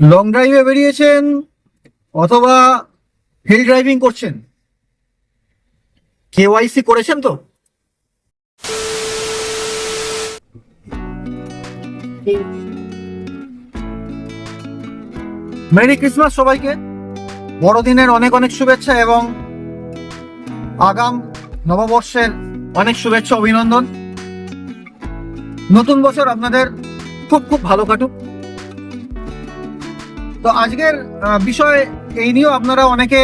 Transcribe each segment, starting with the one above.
Long ড্রাইভে বেরিয়েছেন অথবা হিল ড্রাইভিং করছেন? কেওয়াইসি করেছেন তো? মেরি ক্রিসমাস সবাইকে। বড়দিনের অনেক অনেক শুভেচ্ছা এবং আগাম নববর্ষের অনেক শুভেচ্ছা, অভিনন্দন। নতুন বছর আপনাদের খুব খুব ভালো কাটুক। তো আজকের বিষয় এই নিয়েও আপনারা অনেকে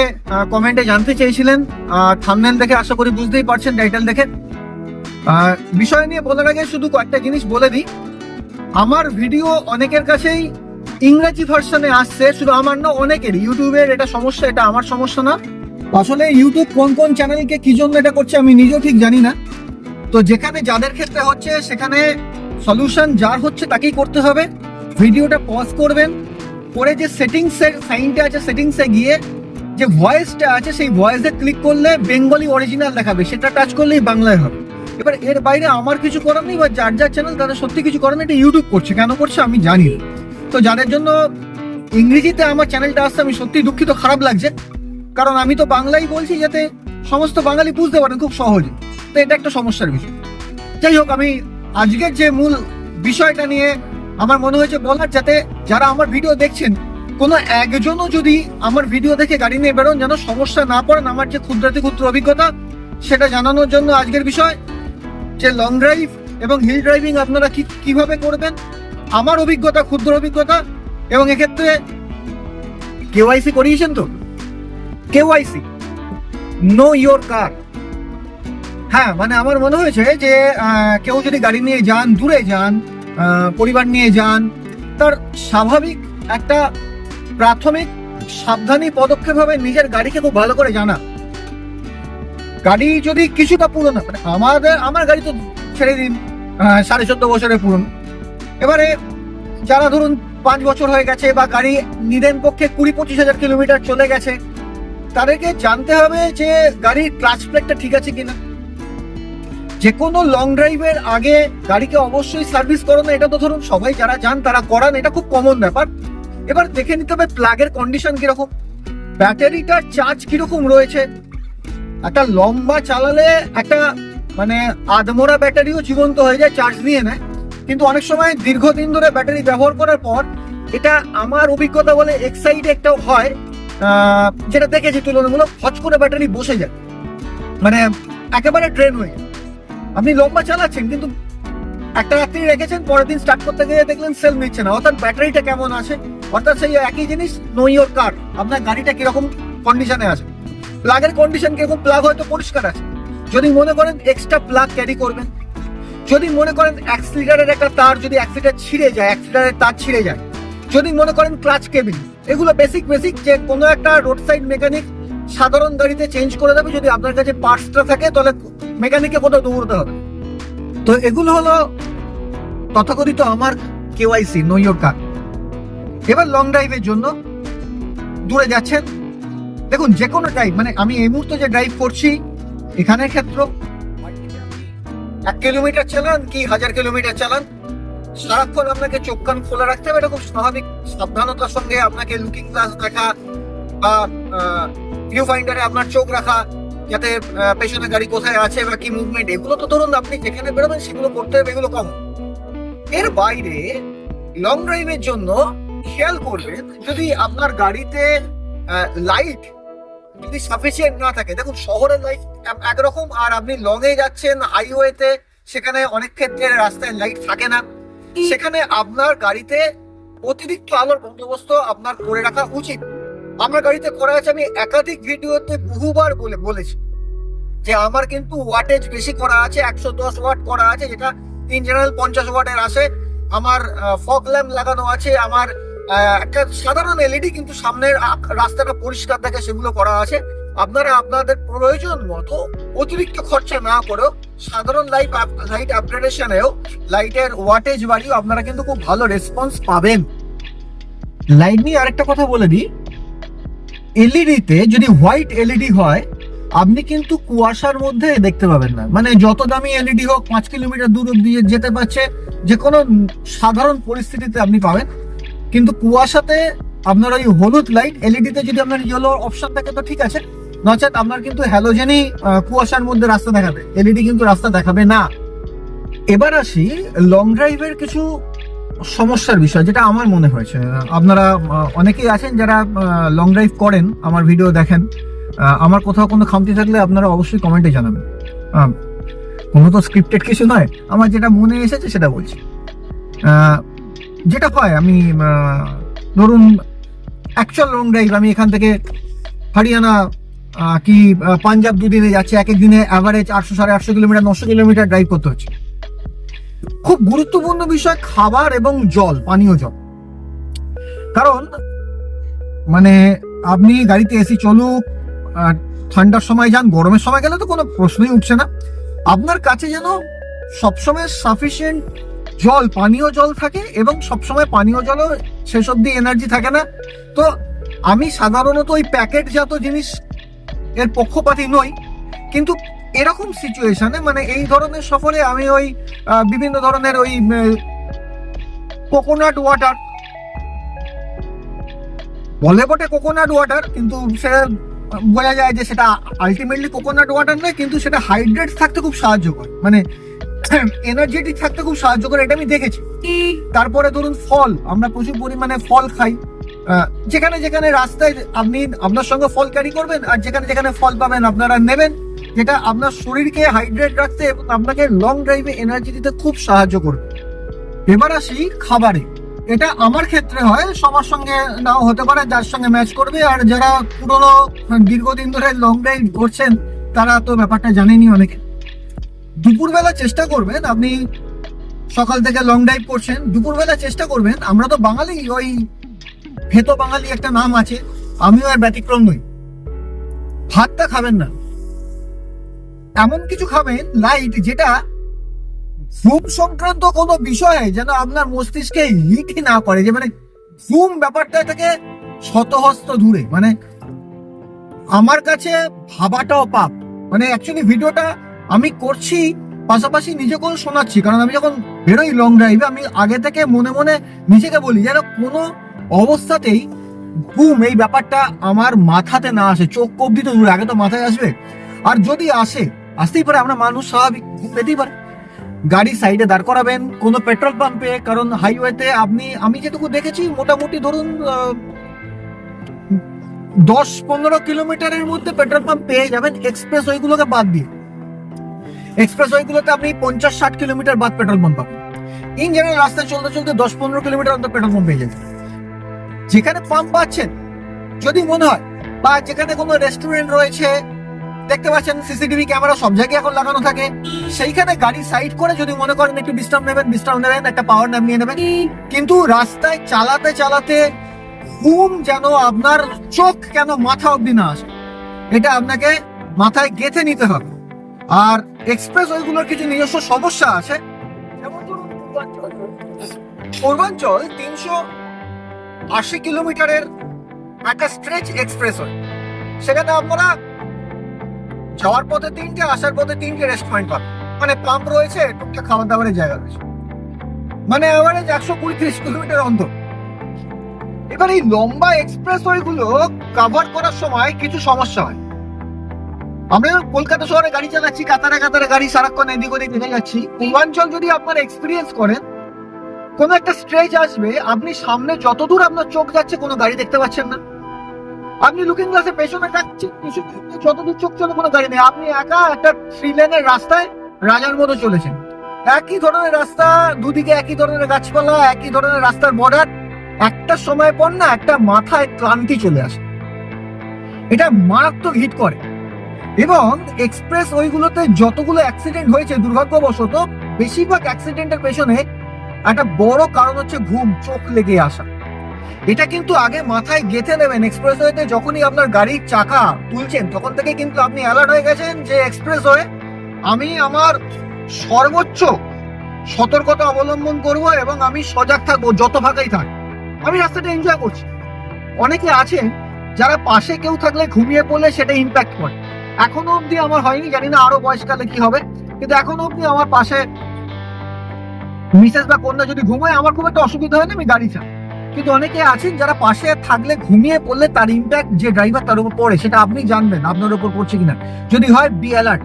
কমেন্টে জানতে চেয়েছিলেন। থামনেল দেখে আশা করি বুঝতেই পারছেন টাইটেল দেখে। বিষয় নিয়ে বলার আগে শুধু কয়েকটা জিনিস বলে দিই। আমার ভিডিও অনেকের কাছেই ইংরেজি ভার্সনে আসছে, শুধু আমার না, অনেকের। ইউটিউবের এটা সমস্যা, এটা আমার সমস্যা না। আসলে ইউটিউব কোন কোন চ্যানেলকে কি জন্য এটা করছে আমি নিজেও ঠিক জানি না। তো যেখানে যাদের ক্ষেত্রে হচ্ছে, সেখানে সলিউশন যার হচ্ছে তাকেই করতে হবে। ভিডিওটা পজ করবেন। করে যে সেটিংস সাইনটা আছে সেটিংসে গিয়ে যে ভয়েসটা আছে, সেই ভয়েসে ক্লিক করলে বেঙ্গলি অরিজিনাল দেখাবে। সেটা টাচ করলেই বাংলায় হবে। এবার এর বাইরে আমার কিছু করার নেই বা যার যার চ্যানেল তাদের সত্যি কিছু করার নেই, এটা ইউটিউব করছে। কেন করছে আমি জানি। তো যাদের জন্য ইংরেজিতে আমার চ্যানেলটা আসছে, আমি সত্যি দুঃখিত, খারাপ লাগছে। কারণ আমি তো বাংলাই বলছি যাতে সমস্ত বাঙালি বুঝতে পারেন খুব সহজে। তো এটা একটা সমস্যার বিষয়। যাই হোক, আমি আজকের যে মূল বিষয়টা নিয়ে আমার মনে হয়েছে বলার যাতে যারা আমার ভিডিও দেখছেন, কোনো একজনও যদি আমার ভিডিও দেখে গাড়ি নিয়ে বেরোন, যেন সমস্যা না পড়েন আমার যে ক্ষুদ্রাতি ক্ষুদ্র অভিজ্ঞতা, সেটা জানানোর জন্য আজকের বিষয়, যে লং ড্রাইভ এবং হিল ড্রাইভিং আপনারা কি, কীভাবে করবেন, আমার অভিজ্ঞতা, ক্ষুদ্র অভিজ্ঞতা, এবং এক্ষেত্রে কেওয়াইসি করিয়েছেন তো? কেওয়াইসি নো ইয়োর কার হ্যাঁ মানে আমার মনে হয়েছে যে কেউ যদি গাড়ি নিয়ে যান, দূরে যান পরিবার নিয়ে যান, তার স্বাভাবিক একটা প্রাথমিক সাবধানী পদক্ষেপ হবে নিজের গাড়িকে খুব ভালো করে জানা। গাড়ি যদি কিছুটা পুরনো মানে আমাদের, আমার গাড়ি তো ছেড়ে দিন সাড়ে চোদ্দ বছরের পুরনো। এবারে যারা ধরুন পাঁচ বছর হয়ে গেছে বা গাড়ি নিদেন পক্ষে কুড়ি পঁচিশ হাজার কিলোমিটার চলে গেছে, তাদেরকে জানতে হবে যে গাড়ির ক্লাচ প্লেটটা ঠিক আছে কিনা। যে কোনো লং ড্রাইভের আগে গাড়িকে অবশ্যই সার্ভিস করানো এটা তো ধরুন সবাই যারা যান তারা করান, এটা খুব কমন ব্যাপার। এবার দেখে নিতে হবে প্লাগের কন্ডিশন কীরকম। ব্যাটারিটার চার্জ কীরকম রয়েছে? একটা লম্বা চালালে একটা মানে আধমোড়া ব্যাটারিও জীবন্ত হয়ে যায় চার্জ নিয়ে নেয়। কিন্তু অনেক সময় দীর্ঘদিন ধরে ব্যাটারি ব্যবহার করার পর এটা আমার অভিজ্ঞতা বলে এক্সাইড একটা হয় যেটা দেখেছি তুলনামূলক হচ করে ব্যাটারি বসে যায়। মানে একেবারে ট্রেন হয়ে যায়। আপনি লম্বা চালাচ্ছেন, কিন্তু একটা রাত্রি রেখেছেন, পরের দিন স্টার্ট করতে গিয়ে দেখলেন সেল নিচ্ছে না। অর্থাৎ ব্যাটারিটা কেমন আছে? অর্থাৎ সেই একই জিনিস নো ইয়োর কার আপনার গাড়িটা কীরকম কন্ডিশনে আছে? প্লাগের কন্ডিশন কীরকম? প্লাগ হয়তো পরিষ্কার আছে। যদি মনে করেন এক্সট্রা প্লাগ ক্যারি করবেন, যদি মনে করেন অ্যাক্সিলিটারের একটা তার যদি অ্যাক্সিলিটার ছিঁড়ে যায় অ্যাক্সিলিটারের তার ছিঁড়ে যায়, যদি মনে করেন ক্লাচ কেবিন এগুলো বেসিক বেসিক যে কোনো একটা রোড সাইড মেকানিক সাধারণ গাড়িতে চেঞ্জ করে দেবে, যদি আপনার কাছে পার্টসটা থাকে, তাহলে মেকানিকে কোথাও দৌড়তে হবে। তো এগুলো হলো তথাকথিত আমার কেওয়াইসি নো ইয়োর এবার লং ড্রাইভের জন্য দূরে যাচ্ছেন। দেখুন, যে কোনো ড্রাইভ মানে আমি এই মুহূর্তে যে ড্রাইভ করছি, এখানের ক্ষেত্র, এক কিলোমিটার চালান কি হাজার কিলোমিটার চালান, সারাক্ষণ আপনাকে চোখ কান খোলা রাখতে হবে, এটা খুব স্বাভাবিক। সাবধানতার সঙ্গে আপনাকে লুকিং গ্লাস দেখা বা ভিউ ফাইন্ডারে আপনার চোখ রাখা যাতে পেছনে গাড়ি কোথায় আছে বা কি মুভমেন্ট এগুলো তো ধরুন আপনি যেখানে বেরোবেন সেগুলো করতে হবে, এগুলো কম এর বাইরে লং ড্রাইভের জন্য খেয়াল করবেন, যদি আপনার গাড়িতে লাইট যদি সাফিসিয়েন্ট না থাকে, দেখুন শহরের লাইট একরকম, আর আপনি লং এ যাচ্ছেন হাইওয়েতে সেখানে অনেক ক্ষেত্রে রাস্তায় লাইট থাকে না। সেখানে আপনার গাড়িতে অতিরিক্ত আলোর বন্দোবস্ত আপনার করে রাখা উচিত। আমার গাড়িতে করা আছে, আমি একাধিক ভিডিওতে বহুবার বলে, বলেছি যে আমার কিন্তু ওয়াটেজ বেশি করা আছে, একশো দশ ওয়াট করা আছে, যেটা ইন জেনারেল পঞ্চাশ ওয়াটের আছে আমার ফগ ল্যাম্প লাগানো আছে, আমার একটা সাধারণ এলইডি কিন্তু সামনের রাস্তাটা পরিষ্কার দেখে সেগুলো করা আছে। আপনারা আপনাদের প্রয়োজন মতো অতিরিক্ত খরচা না করেও সাধারণ লাইট লাইট আপগ্রেডেশনেও লাইটের ওয়াটেজ বাড়িও আপনারা কিন্তু খুব ভালো রেসপন্স পাবেন। লাইট নিয়ে আরেকটা কথা বলে দিই। এলইডিতে যদি হোয়াইট এলইডি হয়, আপনি কিন্তু কুয়াশার মধ্যে দেখতে পাবেন না। মানে যত দামি এলইডি হোক, পাঁচ কিলোমিটার দূর দিয়ে যেতে পারছে, যে কোনো সাধারণ পরিস্থিতিতে আপনি পাবেন। কিন্তু কুয়াশাতে আপনার ওই হলুদ লাইট এলইডি তে যদি আপনার ইয়েলো অপশন থাকে, তো ঠিক আছে। নচেত আপনার কিন্তু হ্যালোজেনই কুয়াশার মধ্যে রাস্তা দেখাবে। এলইডি কিন্তু রাস্তা দেখাবে না। এবার আসি লং ড্রাইভের কিছু সমস্যার বিষয় যেটা আমার মনে হয়েছে। আপনারা অনেকেই আছেন যারা লং ড্রাইভ করেন, আমার ভিডিও দেখেন। আমার কোথাও কোনো খামতি থাকলে আপনারা অবশ্যই কমেন্টে জানাবেন। কোনো তো স্ক্রিপ্টেড কিছু নয়, আমার যেটা মনে এসেছে সেটা বলছি। যেটা হয়, আমি ধরুন অ্যাকচুয়াল লং ড্রাইভ আমি এখান থেকে হরিয়ানা কি পাঞ্জাব দুদিনে যাচ্ছি এক এক দিনে অ্যাভারেজ আটশো সাড়ে আটশো কিলোমিটার, নশো কিলোমিটার ড্রাইভ করতে হচ্ছে। খুব গুরুত্বপূর্ণ বিষয় খাবার এবং জল, পানীয় জল। কারণ মানে আপনি গাড়িতে এসি চলুক ঠান্ডার সময় যান, গরমের সময় গেলে তো কোনো প্রশ্নই উঠছে না। আপনার কাছে যেন সবসময় সাফিসিয়েন্ট জল, পানীয় জল থাকে এবং সবসময় পানীয় জলও শেষ অব্দি এনার্জি থাকে না। তো আমি সাধারণত ওই প্যাকেটজাত জিনিস এর পক্ষপাতি নই, কিন্তু এরকম সিচুয়েশনে মানে এই ধরনের সফরে আমি ওই বিভিন্ন ধরনের ওই কোকোনাট ওয়াটার বলে বটে কোকোনাট ওয়াটার কিন্তু সেটা বোঝা যায় যে সেটা আলটিমেটলি কোকোনাট ওয়াটার নয় কিন্তু সেটা হাইড্রেট থাকতে খুব সাহায্য করে। মানে এনার্জেটিক থাকতে খুব সাহায্য করে এটা আমি দেখেছি। তারপরে ধরুন ফল আমরা প্রচুর পরিমাণে ফল খাই। যেখানে যেখানে রাস্তায় আপনি আপনার সঙ্গে ফল ক্যারি করবেন আর যেখানে যেখানে ফল পাবেন আপনারা নেবেন। যেটা আপনার শরীরকে হাইড্রেট রাখতে এবং আপনাকে লং ড্রাইভে এনার্জি দিতে খুব সাহায্য করবে। এবার আসি খাবারে। এটা আমার ক্ষেত্রে হয়, সবার সঙ্গে নাও হতে পারে, যার সঙ্গে ম্যাচ করবে। আর যারা পুরনো, দীর্ঘদিন ধরে লং ড্রাইভ করছেন, তারা তো ব্যাপারটা জানেনি অনেকে। দুপুরবেলা চেষ্টা করবেন, আপনি সকাল থেকে লং ড্রাইভ করছেন, দুপুরবেলা চেষ্টা করবেন। আমরা তো বাঙালি, ওই ভেতো বাঙালি একটা নাম আছে, আমিও আর ব্যতিক্রম নই। ভাতটা খাবেন না। এমন কিছু খাবেন লাইট যেটা ঘুম সংক্রান্ত কোনো বিষয়ে যেন আপনার মস্তিষ্কে হিটই না করে, যে মানে ঘুম ব্যাপারটা থেকে শতহস্ত দূরে। মানে আমার কাছে ভাবাটাও পাপ। মানে অ্যাকচুয়ালি ভিডিওটা আমি করছি, পাশাপাশি নিজেকেও শোনাচ্ছি, কারণ আমি যখন বেরোই লং ড্রাইভে আমি আগে থেকে মনে মনে নিজেকে বলি যেন কোনো অবস্থাতেই ঘুম এই ব্যাপারটা আমার মাথাতে না আসে, চোখ অব্দি তো দূরে, আগে তো মাথায় আসবে। আর যদি আসে আসতেই পারে, আমরা মানুষ স্বাভাবিক ঘুম পেতেই পারে। গাড়ি সাইডে দাঁড় করাবেন, কোনো পেট্রোল পাম্পে, কারণ হাইওয়েতে আপনি, আমি যেটুকু দেখেছি, মোটামুটি ধরুন দশ পনেরো কিলোমিটারের মধ্যে পেট্রোল পাম্প পেয়ে যাবেন এক্সপ্রেস ওইগুলোকে বাদ দিয়ে। এক্সপ্রেস ওইগুলোতে আপনি পঞ্চাশ ষাট কিলোমিটার বাদ পেট্রোল পাম্প পাবেন। ইন জেনারেল, রাস্তায় চলতে চলতে দশ পনেরো কিলোমিটার অন্তর পেট্রোল পাম্প পেয়ে যাবেন। যেখানে পাম্প পাচ্ছেন, যদি মনে হয়, বা যেখানে কোনো রেস্টুরেন্ট রয়েছে দেখতে পাচ্ছেন সিসিটিভি ক্যামেরা সব জায়গায় এখন লাগানো থাকে। সেইখানে গাড়ি সাইড করে যদি মনে করেন একটু বিশ্রাম নেবেন বিশ্রাম নেবেন, একটা পাওয়ার ন্যাপ নিয়ে নেবেন। কিন্তু রাস্তায় চালাতে চালাতে ঘুম যেন আপনার চোখ কেন মাথা অব্দি না আসে। এটা আপনাকে মাথায় গেঁথে নিতে হবে। আর এক্সপ্রেস ওইগুলোর কিছু নিজস্ব সমস্যা আছে। পূর্বাঞ্চল। তিনশো আশি কিলোমিটারের একটা স্ট্রেচ এক্সপ্রেস হয় সেখানে আপনারা যাওয়ার পথে তিনটে, আসার পথে তিনটে রেস্টুরেন্ট পাবেন মানে পাম্প রয়েছে, টুকটাক খাবার দাবারের জায়গা রয়েছে। মানে অ্যাভারেজ একশো কুড়ি, তিরিশ কিলোমিটার অন্তর। এবার এই লম্বা এক্সপ্রেস ওয়েগুলো কাভার করার সময় কিছু সমস্যা হয়। আমরা কলকাতা শহরে গাড়ি চালাচ্ছি, কাতারে কাতারে গাড়ি, সারাক্ষণ এদিক ওদিক দেখে যাচ্ছি, পূর্বাঞ্চল যদি আপনার এক্সপিরিয়েন্স করেন, কোনো একটা স্ট্রেচ আসবে, আপনি সামনে যতদূর আপনার চোখ যাচ্ছে, কোনো গাড়ি দেখতে পাচ্ছেন না। আপনি লুকিং গ্লাসে পেছনে যাচ্ছেন কিছু যত চোখ চলে কোনো গাড়ি নেই। আপনি একা একটা থ্রি লেনের রাস্তায় রাজার মতো চলেছেন। একই ধরনের রাস্তা, দুদিকে একই ধরনের গাছপালা, একই ধরনের রাস্তার বর্ডার একটা সময় পর না একটা মাথায় ক্লান্তি চলে আসে। এটা মারাত্মক হিট করে। এবং এক্সপ্রেস ওইগুলোতে যতগুলো অ্যাক্সিডেন্ট হয়েছে, দুর্ভাগ্যবশত, বেশিরভাগ অ্যাক্সিডেন্টের পেছনে একটা বড় কারণ হচ্ছে ঘুম, চোখ লেগে আসা। এটা কিন্তু আগে মাথায় গেঁথে নেবেন এক্সপ্রেসওয়েতে যখনই আপনার গাড়ির চাকা তুলছেন, তখন থেকে কিন্তু আপনি অ্যালার্ট হয়ে গেছেন যে এক্সপ্রেসওয়ে, আমি আমার সর্বোচ্চ সতর্কতা অবলম্বন করব এবং আমি সজাগ থাকব যত ফাঁকাই থাক। আমি রাস্তাটা এনজয় করছি। অনেকে আছেন যারা পাশে কেউ থাকলে ঘুমিয়ে পড়লে সেটা ইম্প্যাক্ট করে। এখনও অবধি আমার হয়নি, জানি না আরও বয়সকালে কি হবে, কিন্তু এখনও অবধি আমার পাশে মিসেস বা কন্যা যদি ঘুমায়, আমার খুব একটা অসুবিধা হয় না, আমি গাড়ি চালাই। কিন্তু অনেকে আছেন যারা পাশে থাকলে ঘুমিয়ে পড়লে তার ইম্প্যাক্ট যে ড্রাইভার তার উপর পড়ে, সেটা আপনি জানবেন আপনার উপর পড়ছে কিনা। যদি হয় বি অ্যালার্ট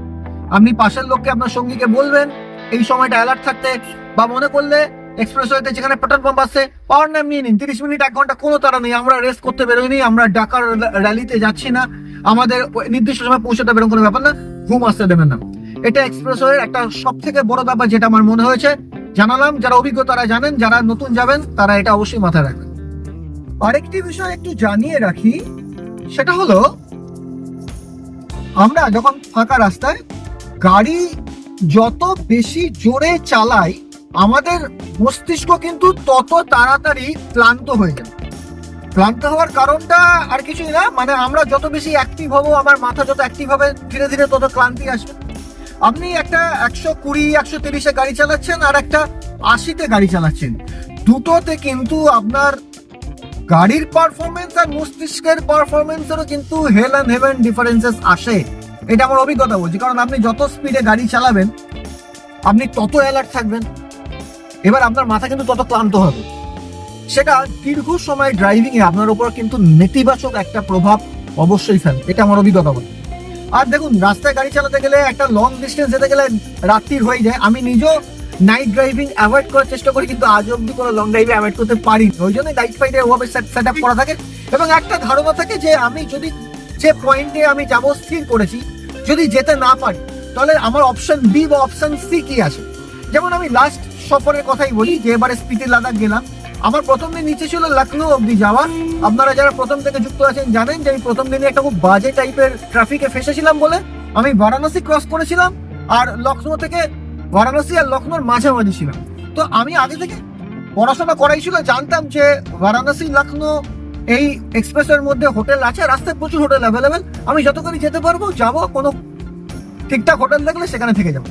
আপনি পাশের লোককে, আপনার সঙ্গীকে বলবেন, এই সময়টা অ্যালার্ট থাকতে। বা মনে করলে এক্সপ্রেস ওয়েতে যেখানে পেট্রোল পাম্প আছে পাওয়ার নাম নিয়ে নিন। তিরিশ মিনিট, এক ঘণ্টা কোনো তারা নেই। আমরা রেস করতে বেরোইনি, আমরা ডাকার র্যালিতে যাচ্ছি না। আমাদের নির্দিষ্ট সময় পৌঁছাতে বেরোন কোনো ব্যাপার না, ঘুম আসতে দেবেন না। এটা এক্সপ্রেস ওয়ের একটা সব থেকে বড় ব্যাপার যেটা আমার মনে হয়েছে। জানালাম, যারা অভিজ্ঞ তারা জানেন, যারা নতুন যাবেন তারা এটা অবশ্যই মাথায় রাখবেন। আরেকটি বিষয় একটু জানিয়ে রাখি, সেটা হলো, আমরা যখন ফাঁকা রাস্তায় গাড়ি যত বেশি জোরে চালাই, আমাদের মস্তিষ্ক কিন্তু তত তাড়াতাড়ি ক্লান্ত হয়ে যায়। ক্লান্ত হওয়ার কারণটা আর কিছুই না মানে আমরা যত বেশি অ্যাক্টিভ হব, আমার মাথা যত অ্যাক্টিভ হবে, ধীরে ধীরে তত ক্লান্তি আসবে। আপনি একটা একশো কুড়ি, একশো তিরিশে গাড়ি চালাচ্ছেন আর একটা আশিতে গাড়ি চালাচ্ছেন। দুটোতে কিন্তু আপনার গাড়ির পারফরমেন্স আর মস্তিষ্কের পারফরমেন্সেরও কিন্তু হেল অ্যান্ড হেভেন ডিফারেন্সেস আসে। এটা আমার অভিজ্ঞতা বলছি, কারণ আপনি যত স্পিডে গাড়ি চালাবেন, আপনি তত অ্যালার্ট থাকবেন। এবার আপনার মাথা কিন্তু তত ক্লান্ত হবে। সেটা দীর্ঘ সময় ড্রাইভিং এ আপনার উপর কিন্তু নেতিবাচক একটা প্রভাব অবশ্যই ফেলে এটা আমার অভিজ্ঞতা বলে আর দেখুন, রাস্তায় গাড়ি চালাতে গেলে একটা লং ডিস্টেন্স যেতে গেলে রাত্রির হয়ে যায়। আমি নিজেও নাইট ড্রাইভিং অ্যাভয়েড করার চেষ্টা করি, কিন্তু আজ অব্দি কোনো লং ড্রাইভে অ্যাভয়েড করতে পারি ওই জন্য নাইট ফাইটে ওভাবে সেট আপ করা থাকে। এবং একটা ধারণা থাকে যে আমি যদি যে পয়েন্টে আমি যাব, স্থির করেছি, যদি যেতে না পারি, তাহলে আমার অপশন বি বা অপশন সি কি আছে? যেমন আমি লাস্ট সফরের কথাই বলি, যে এবারে স্পিতি লাদাখ গেলাম। আমার প্রথম দিন নিচে ছিল লখনৌ অব্দি যাওয়া আপনারা যারা প্রথম থেকে যুক্ত আছেন জানেন যে আমি প্রথম দিনে একটা খুব বাজে টাইপের ট্রাফিকে ফেসেছিলাম বলে আমি বারাণসী ক্রস করেছিলাম আর লখনৌ থেকে বারাণসী আর লখনৌর মাঝামাঝি ছিলাম। তো আমি আগে থেকে পড়াশোনা করাই ছিল, জানতাম যে বারাণসী লখনৌ এই এক্সপ্রেসের মধ্যে হোটেল আছে, রাস্তায় প্রচুর হোটেল অ্যাভেলেবেল আমি যতক্ষণই যেতে পারব, যাব, কোনো ঠিকঠাক হোটেল দেখলে সেখানে থেকে যাব।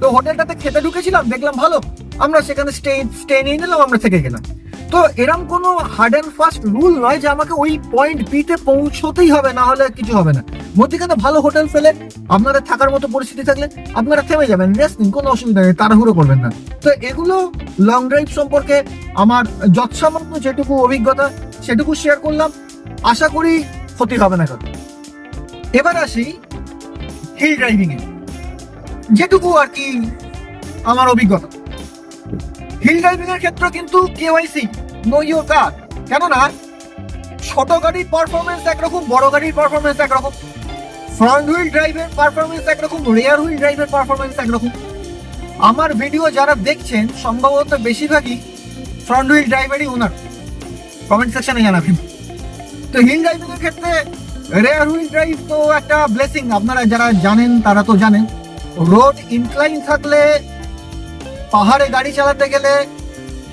তো হোটেলটাতে খেতে ঢুকেছিলাম, দেখলাম ভালো, আমরা সেখানে স্টে স্টে নিয়ে নিলাম, আমরা থেকে গেলাম। তো এরম কোনো হার্ড অ্যান্ড ফাস্ট রুল নয় যে আমাকে ওই পয়েন্ট বিতে পৌঁছতেই হবে, না হলে কিছু হবে না। মধ্যিখানে ভালো হোটেল ফেলে আপনাদের থাকার মতো পরিস্থিতি থাকলে আপনারা থেমে যাবেন রেস্ট নিন কোনো অসুবিধা নেই, তাড়াহুড়ো করবেন না। তো এগুলো লং ড্রাইভ সম্পর্কে আমার যৎসামান্য যেটুকু অভিজ্ঞতা সেটুকু শেয়ার করলাম। আশা করি ক্ষতি হবে না কারণ এবার আসি হিল ড্রাইভিংয়ে যেটুকু আর কি আমার অভিজ্ঞতা। হিল ড্রাইভিং এর ক্ষেত্রে কিন্তু কেওয়াইসি নো ইউর কার। কেননা, ছোট গাড়ির পারফরমেন্স একরকম, বড় গাড়ির পারফরমেন্স একরকম। ফ্রন্ট হুইল ড্রাইভের পারফরমেন্স একরকম রেয়ার হুইল ড্রাইভের পারফরমেন্স একরকম। আমার ভিডিও যারা দেখছেন, সম্ভবত বেশিরভাগই ফ্রন্ট হুইল ড্রাইভারই ওনার কমেন্ট সেকশনে জানাবেন। তো হিল ড্রাইভিং এর ক্ষেত্রে রেয়ার হুইল ড্রাইভ তো একটা ব্লেসিং আপনারা যারা জানেন, তারা তো জানেন। রোড ইনক্লাইন থাকলে পাহাড়ে গাড়ি চালাতে গেলে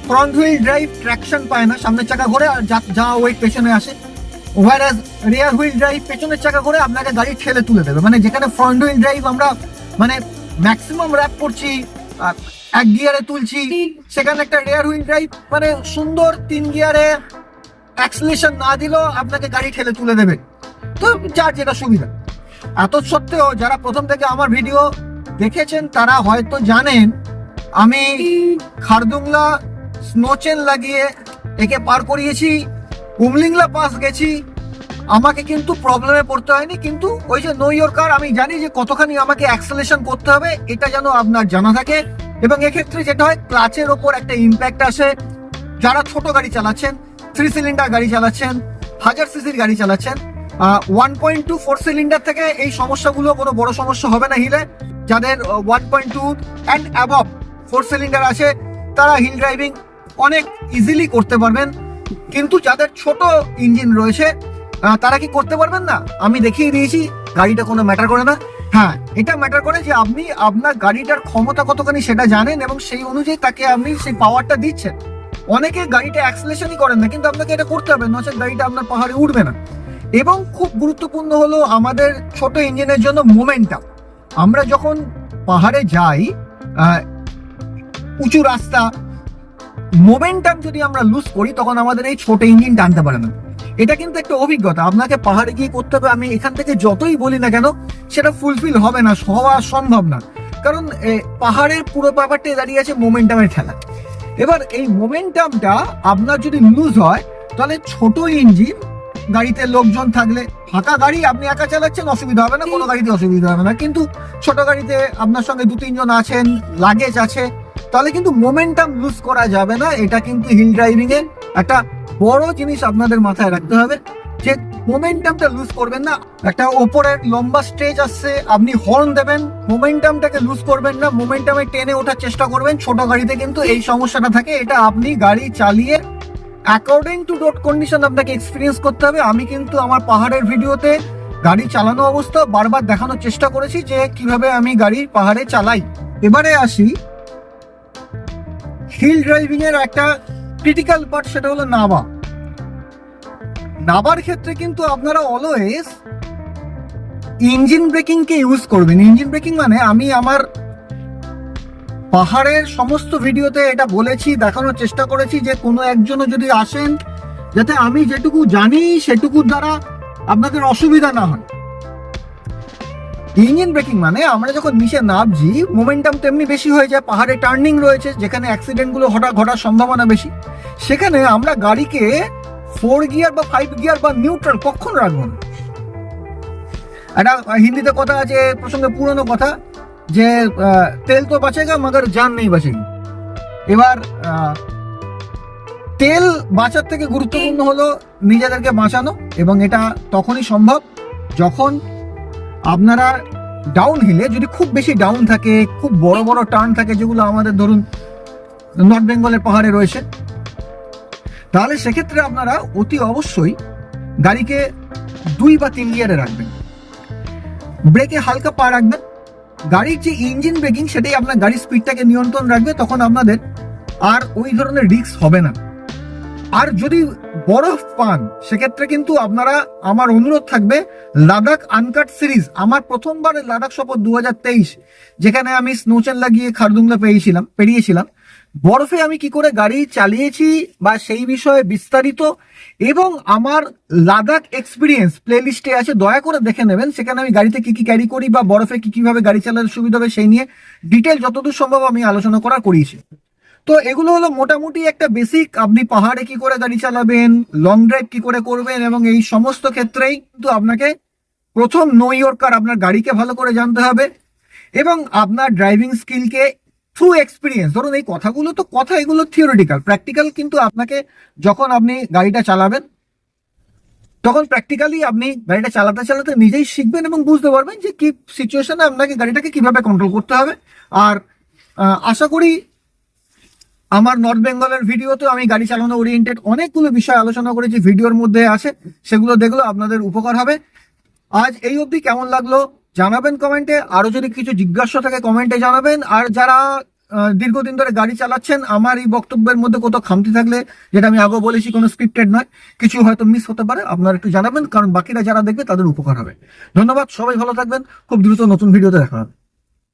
ফ্রন্ট হুইল ড্রাইভ ট্র্যাকশন পায় না, সামনের চাকা ঘোরে আর যা ওয়েট পেছনে আসে। ওয়ারাজ রিয়ার হুইল ড্রাইভ পেছনের চাকা ঘোরে, আপনাকে গাড়ি ঠেলে তুলে দেবে। মানে যেখানে ফ্রন্ট হুইল ড্রাইভ আমরা মানে ম্যাক্সিমাম র্যাপ করছি এক গিয়ারে তুলছি, সেখানে একটা রেয়ার হুইল ড্রাইভ মানে সুন্দর তিন গিয়ারে অ্যাক্সিলেশন না দিলেও আপনাকে গাড়ি ঠেলে তুলে দেবে। তো যার যেটা সুবিধা। এত সত্ত্বেও যারা প্রথম থেকে আমার ভিডিও দেখেছেন, তারা হয়তো জানেন আমি খারদুংলা স্নো চেন লাগিয়ে একে পার করিয়েছি উমলিংলা পাস গেছি। আমাকে কিন্তু প্রবলেমে পড়তে হয়নি, কিন্তু ওই যে নো কার আমি জানি যে কতখানি আমাকে অ্যাক্সেলেশন করতে হবে, এটা যেন আপনার জানা থাকে। এবং এক্ষেত্রে যেটা হয়, ক্লাচের ওপর একটা ইম্প্যাক্ট আসে। যারা ছোট গাড়ি চালাচ্ছেন থ্রি সিলিন্ডার গাড়ি চালাচ্ছেন, হাজার সিসির গাড়ি চালাচ্ছেন one point two four cylinder থেকে এই সমস্যাগুলো কোনো বড় সমস্যা হবে না হিলে। যাদের one point two and above four cylinder আছে, তারা হিল ড্রাইভিং অনেক ইজিলি করতে পারবেন। কিন্তু যাদের ছোট ইঞ্জিন রয়েছে তারা কি করতে পারবেন না? আমি দেখিয়ে দিয়েছি, গাড়িটা কোনো ম্যাটার করে না। হ্যাঁ এটা ম্যাটার করে যে আপনি আপনার গাড়িটার ক্ষমতা কতখানি সেটা জানেন এবং সেই অনুযায়ী তাকে আপনি সেই পাওয়ারটা দিচ্ছেন। অনেকে গাড়িটা অ্যাক্সিলেশনই করেন না, কিন্তু আপনাকে এটা করতে হবে, নচেত গাড়িটা আপনার পাহাড়ে উঠবে না। এবং খুব গুরুত্বপূর্ণ হলো আমাদের ছোট ইঞ্জিনের জন্য মোমেন্টাম আমরা যখন পাহাড়ে যাই উঁচু রাস্তা। মোমেন্টাম যদি আমরা লুজ করি, তখন আমাদের এই ছোট ইঞ্জিন টানতে পারে না। এটা কিন্তু একটা অভিজ্ঞতা। আপনাকে পাহাড়ে গিয়ে করতে হবে। আমি এখান থেকে যতই বলি না কেন, সেটা ফুলফিল হবে না, হওয়া সম্ভব না। কারণ পাহাড়ের পুরো ব্যাপারটাই দাঁড়িয়ে আছে মোমেন্টামের খেলা। এবার এই মোমেন্টামটা আপনার যদি লুজ হয়, তাহলে ছোট ইঞ্জিন গাড়িতে লোকজন থাকলে, ফাঁকা গাড়ি আপনি একা চালাচ্ছেন, অসুবিধা হবে না। কোনো গাড়িতে অসুবিধা হবে না। কিন্তু ছোট গাড়িতে আপনার সঙ্গে দু তিনজন আছেন লাগেজ আছে। তাহলে কিন্তু মোমেন্টাম লুজ করা যাবে না। এটা কিন্তু হিল ড্রাইভিং এর একটা বড় জিনিস আপনাদের মাথায় রাখতে হবে যে মোমেন্টামটা লুজ করবেন না। একটা ওপরের লম্বা স্টেজ আসছে, আপনি হর্ন দেবেন মোমেন্টামটাকে লুজ করবেন না মোমেন্টামে টেনে ওঠার চেষ্টা করবেন। ছোট গাড়িতে কিন্তু এই সমস্যাটা থাকে, এটা আপনি গাড়ি চালিয়ে অ্যাকর্ডিং টু রোড কন্ডিশন আপনাকে এক্সপিরিয়েন্স করতে হবে। আমি কিন্তু আমার পাহাড়ের ভিডিওতে গাড়ি চালানো অবস্থা বারবার দেখানোর চেষ্টা করেছি যে কীভাবে আমি গাড়ি পাহাড়ে চালাই। এবারে আসি হিল ড্রাইভিং এর একটা ক্রিটিক্যাল পার্ট সেটা হলো নাবা নাবার ক্ষেত্রে কিন্তু আপনারা অলওয়েজ ইঞ্জিন ব্রেকিং কে ইউজ করবেন। ইঞ্জিন ব্রেকিং মানে আমি আমার পাহাড়ের সমস্ত ভিডিওতে এটা বলেছি, দেখানোর চেষ্টা করেছি যে কোনো একজনও যদি আসেন, যাতে আমি যেটুকু জানি সেটুকুর দ্বারা আপনাদের অসুবিধা না হয়। ইঞ্জিন ব্রেকিং মানে আমরা যখন নিচে নামছি মোমেন্টাম তেমনি বেশি হয়ে যায়, পাহাড়ে টার্নিং রয়েছে, যেখানে অ্যাক্সিডেন্টগুলো হঠাৎ ঘটার সম্ভাবনা বেশি। সেখানে আমরা গাড়িকে ফোর গিয়ার বা ফাইভ গিয়ার বা নিউট্রাল কখন রাখব না। একটা হিন্দিতে কথা আছে, প্রসঙ্গে পুরনো কথা, যে তেল তো বাঁচে বাঁচেগা মগর জান নেই বাঁচেগি এবার তেল বাঁচার থেকে গুরুত্বপূর্ণ হলো নিজেদেরকে বাঁচানো, এবং এটা তখনই সম্ভব যখন আপনারা ডাউন হিলে যদি খুব বেশি ডাউন থাকে, খুব বড় বড় টার্ন থাকে যেগুলো আমাদের ধরুন নর্থ বেঙ্গলের পাহাড়ে রয়েছে, তাহলে সেক্ষেত্রে আপনারা অতি অবশ্যই গাড়িকে দুই বা তিন গিয়ারে রাখবেন। ব্রেকে হালকা পা রাখবেন। গাড়ির যে ইঞ্জিন ব্রেকিং সেটাই আপনার গাড়ির স্পিডটাকে নিয়ন্ত্রণ রাখবে, তখন আপনাদের আর ওই ধরনের রিস্ক হবে না। আর যদি বরফ পান সেক্ষেত্রে কিন্তু আপনারা আমার অনুরোধ থাকবে লাদাখ আনকাট সিরিজ আমার প্রথমবারের লাদাখ সফর দু হাজার তেইশ, যেখানে আমি স্নোচেন লাগিয়ে খারদুংলা পেয়েছিলাম পেরিয়েছিলাম। বরফে আমি কি করে গাড়ি চালিয়েছি বা সেই বিষয়ে বিস্তারিত এবং আমার লাদাখ এক্সপিরিয়েন্স প্লেলিস্টে আছে, দয়া করে দেখে নেবেন, সেখানে আমি গাড়িতে কি কি ক্যারি করি বা বরফে কি কীভাবে গাড়ি চালানোর সুবিধা হবে সেই নিয়ে ডিটেল যতদূর সম্ভব আমি আলোচনা করা করিয়েছি। তো এগুলো হলো মোটামুটি একটা বেসিক আপনি পাহাড়ে কি করে গাড়ি চালাবেন লং ড্রাইভ কি করে করবেন এবং এই সমস্ত ক্ষেত্রেই কিন্তু আপনাকে প্রথম নো ইয়র্কার আপনার গাড়িকে ভালো করে জানতে হবে এবং আপনার ড্রাইভিং স্কিলকে থ্রু এক্সপিরিয়েন্স ধরুন এই কথাগুলো তো কথা, এগুলো থিওরিটিক্যাল প্র্যাকটিক্যাল কিন্তু আপনাকে যখন আপনি গাড়িটা চালাবেন, তখন প্র্যাকটিক্যালি আপনি গাড়িটা চালাতে চালাতে নিজেই শিখবেন এবং বুঝতে পারবেন যে কি সিচুয়েশনে আপনাকে গাড়িটাকে কীভাবে কন্ট্রোল করতে হবে। আর আশা করি আমার নর্থ বেঙ্গলের ভিডিওতে আমি গাড়ি চালানো ওরিয়েন্টেড অনেকগুলো বিষয় আলোচনা করেছি, ভিডিওর মধ্যে আছে, সেগুলো দেখলেও আপনাদের উপকার হবে। আজ এই অবধি কেমন লাগল জানাবেন কমেন্টে আরও যদি কিছু জিজ্ঞাসা থাকে কমেন্টে জানাবেন। আর যারা দীর্ঘদিন ধরে গাড়ি চালাচ্ছেন, আমার এই বক্তব্যের মধ্যে কোথাও খামতি থাকলে, যেটা আমি আগেও বলেছি, কোনো স্ক্রিপ্টেড নয়, কিছু হয়তো মিস হতে পারে, আপনারা একটু জানাবেন, কারণ বাকিরা যারা দেখবে, তাদের উপকার হবে। ধন্যবাদ, সবাই ভালো থাকবেন। খুব দ্রুত নতুন ভিডিওতে দেখা হবে।